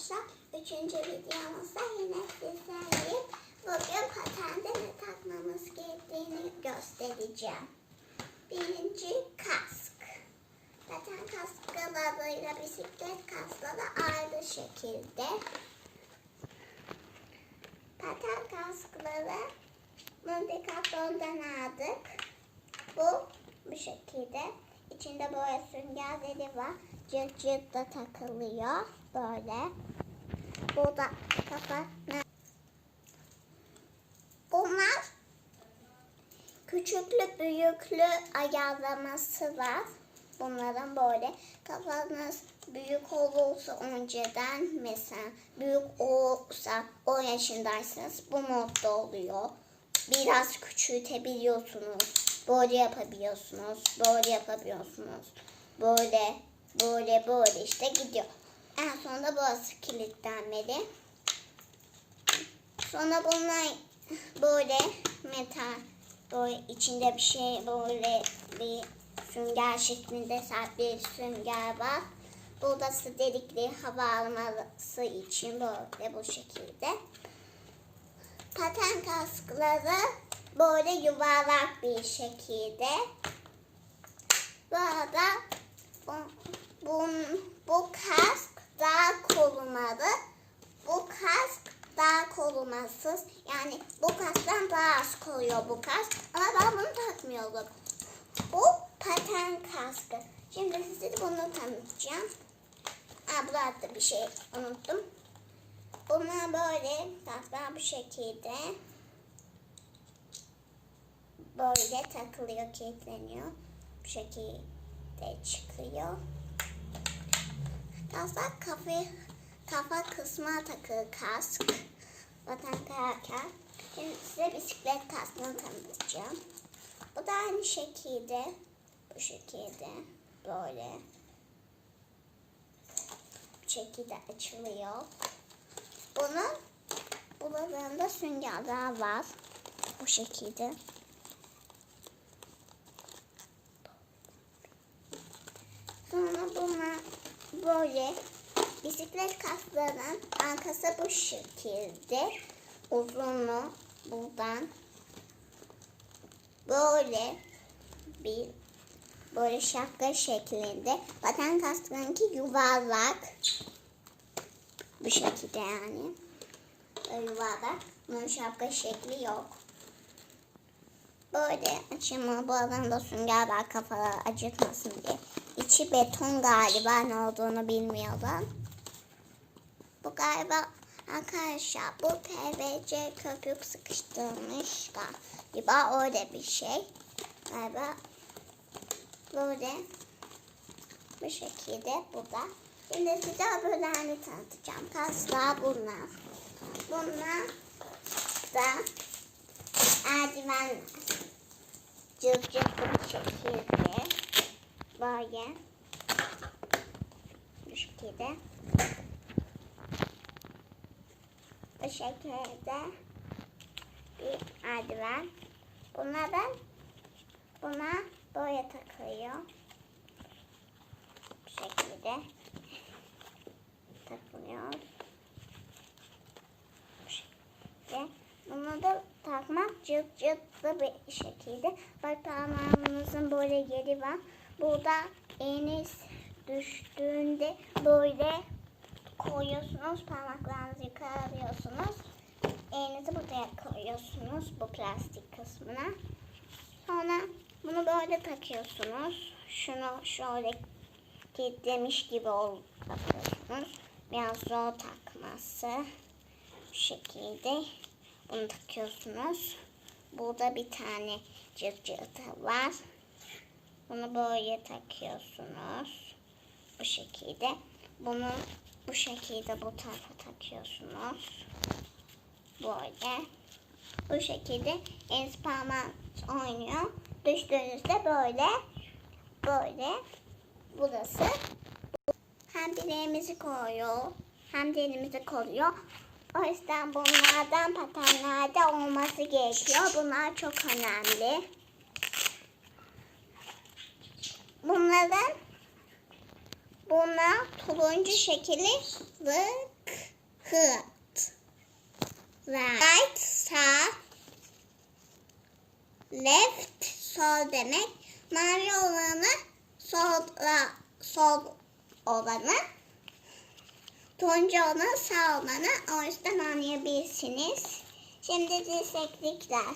arkadaşlar. Üçüncü videomuzda yine sizlerleyim. Bugün patende ne takmamız gerektiğini göstereceğim. Birinci kask. Paten kaskalarıyla bisiklet kaskları ayrı şekilde. Paten kaskları bunu Decathlon'dan aldık. Bu bu şekilde. İçinde böyle süngerleri var. Cırt cırt da takılıyor. Böyle. Burada kafa Bunlar küçüklü büyüklü ayarlaması var. Bunların böyle kafanız büyük olursa önceden mesela büyük olursa 10 yaşındaysanız bu modda oluyor. Biraz küçültebiliyorsunuz. Böyle yapabiliyorsunuz. Böyle yapabiliyorsunuz. Böyle böyle böyle işte gidiyor. En sonunda burası kilitlenmeli. Sonra bunlar böyle metal böyle içinde bir şey böyle bir sünger şeklinde sert bir sünger var. Burası delikli hava alması için böyle bu şekilde. Paten kaskları böyle yuvarlak bir şekilde. Bu arada bu, bu, kask daha korumalı. Bu kask daha korumasız. Yani bu kasktan daha az koruyor bu kask. Ama ben bunu takmıyorum. Bu paten kaskı. Şimdi size bunu tanıtacağım. Aa, burada bir şey unuttum. Bunlar böyle kasklar bu şekilde. Böyle takılıyor, kilitleniyor. Bu şekilde çıkıyor. Kasklar kafa, kafa kısmına takılı kask. Vatan kayarken. Şimdi size bisiklet kaskını tanıtacağım. Bu da aynı şekilde. Bu şekilde. Böyle. Bu şekilde açılıyor. Bunun buralarında süngerler var. Bu şekilde. Sonra buna böyle bisiklet kaslarının arkası bu şekilde. Uzunlu buradan böyle bir böyle şapka şeklinde. Vatan kaskınınki yuvarlak. Bu şekilde yani. Böyle yuvarlak. Bunun şapka şekli yok. Böyle açımı bu alanda sünger var kafaları acıtmasın diye. İçi beton galiba ne olduğunu bilmiyorum. Bu galiba arkadaşlar bu PVC köpük sıkıştırmış galiba öyle bir şey. Galiba böyle bu şekilde burada. Şimdi size öbürlerini tanıtacağım. Kaslar bunlar. Bunlar da eldivenler. Cırt cırt bu şekilde. Böyle. Bu şekilde. Bu şekilde bir eldiven. Bunlardan buna böyle takılıyor. Bu şekilde takılıyor. Bu şekilde. Bunu da takmak cırt cırtlı bir şekilde. Bak parmağınızın böyle yeri var. Burada eliniz düştüğünde böyle koyuyorsunuz. Parmaklarınızı yukarı alıyorsunuz. Elinizi buraya koyuyorsunuz. Bu plastik kısmına. Sonra bunu böyle takıyorsunuz. Şunu şöyle kilitlemiş gibi ol takıyorsunuz. Biraz zor takması. Bu şekilde bunu takıyorsunuz. Burada bir tane cırt cırtı var. Bunu böyle takıyorsunuz. Bu şekilde. Bunu bu şekilde bu tarafa takıyorsunuz. Böyle. Bu şekilde parmağınız oynuyor. Düştüğünüzde böyle böyle burası hem bileğimizi koruyor hem de elimizi koruyor. O yüzden bunlardan patenlerde olması gerekiyor. Bunlar çok önemli. Bunların Buna turuncu şekilli lık hıt. Right, sağ. Left, sol demek. Mavi olanı sol, sol olanı. Turuncu olanı sağ olanı. O yüzden anlayabilirsiniz. Şimdi dirseklikler.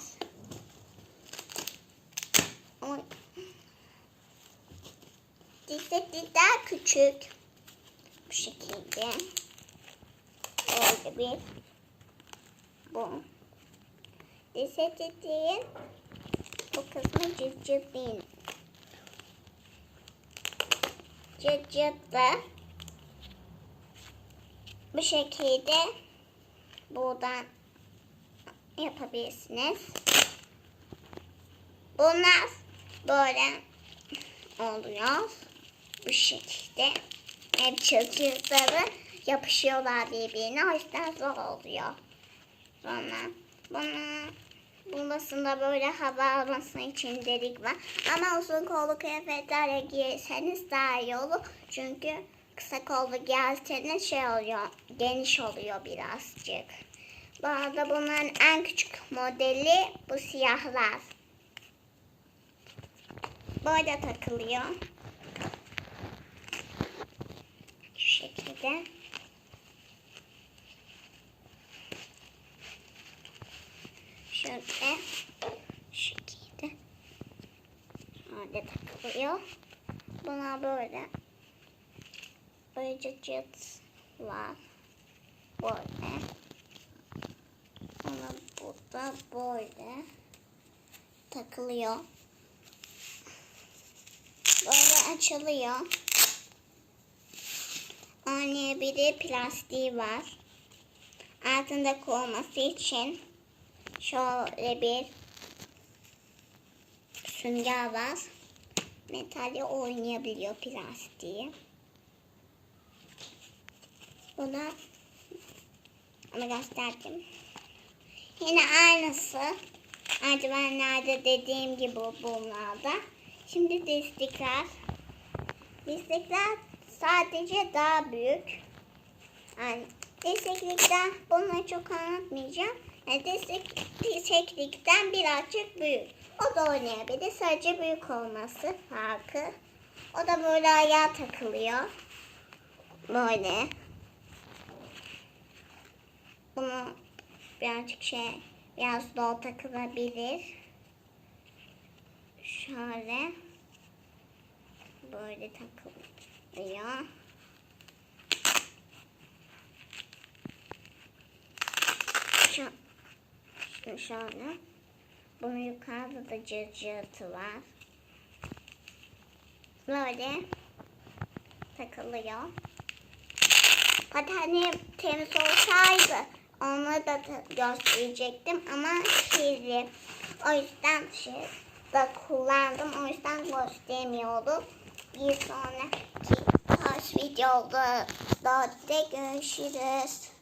Oy. Dirseklikler küçük. Bu şekilde. Böyle bir. Bu. Dirsekliklerin bu kısmı cırt cırt değil. Cırt da bu şekilde buradan yapabilirsiniz. Bunlar böyle oluyor. Bu şekilde. Hep çözüyorları yapışıyorlar birbirine. O yüzden zor oluyor. Sonra bunu Bundasında böyle hava alması için delik var. Ama uzun kollu kıyafetlerle giyerseniz daha iyi olur. Çünkü kısa kollu giyerseniz şey oluyor, geniş oluyor birazcık. Bu arada bunların en küçük modeli bu siyahlar. Böyle takılıyor. Şu şekilde. Şöyle şu şekilde. Şöyle takılıyor. Buna böyle böyle cıt cıt var. Böyle. Sonra burada böyle takılıyor. Böyle açılıyor. Aynı bir plastiği var. Altında koruması için şöyle bir sünger var. Metali oynayabiliyor plastiği. Buna onu gösterdim. Yine aynısı. Merdivenlerde dediğim gibi bunlarda. Şimdi destekler. Destekler sadece daha büyük. Yani desteklikten bunları çok anlatmayacağım. Yani destek, desteklikten birazcık büyük. O da oynayabilir. Sadece büyük olması farkı. O da böyle ayağa takılıyor. Böyle. Bunu birazcık şey biraz zor takılabilir. Şöyle. Böyle takılıyor. Şu, şimdi şöyle. Bunun yukarıda da cırcırtı var. Böyle takılıyor. Pateni temiz olsaydı onları da gösterecektim ama kirli. O yüzden şey da kullandım. O yüzden göstermiyordum. Bir sonraki video oldu. she görüşürüz.